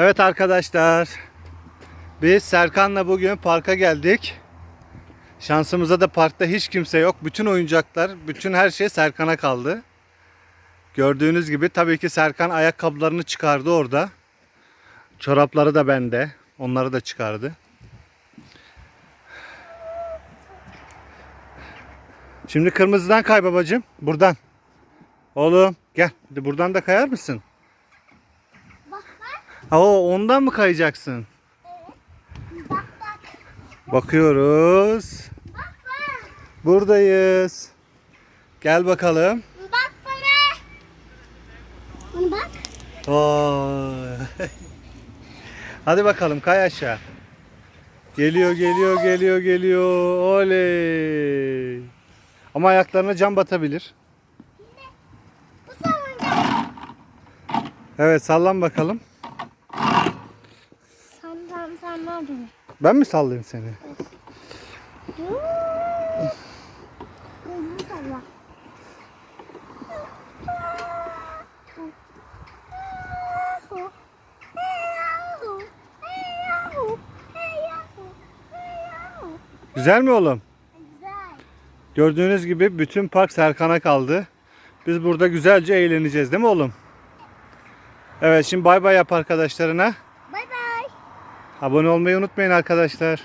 Evet arkadaşlar. Biz Serkan'la bugün parka geldik. Şansımıza da parkta hiç kimse yok. Bütün oyuncaklar, bütün her şey Serkan'a kaldı. Gördüğünüz gibi tabii ki Serkan ayakkabılarını çıkardı orada. Çorapları da bende. Onları da çıkardı. Şimdi kırmızıdan kay babacığım. Buradan. Oğlum gel. Buradan da kayar mısın? Oo, ondan mı kayacaksın? Bak bak. Bakıyoruz. Bak bak. Buradayız. Gel bakalım. Bak bana. Bak. Oo. Hadi bakalım kay aşağı. Geliyor geliyor geliyor geliyor. Oley. Ama ayaklarına cam batabilir. Evet sallan bakalım. Sen ne yapıyorsun? Ben mi sallayayım seni? Güzel mi oğlum? Güzel. Gördüğünüz gibi bütün park Serkan'a kaldı. Biz burada güzelce eğleneceğiz değil mi oğlum? Evet şimdi bay bay yap arkadaşlarına. Abone olmayı unutmayın arkadaşlar.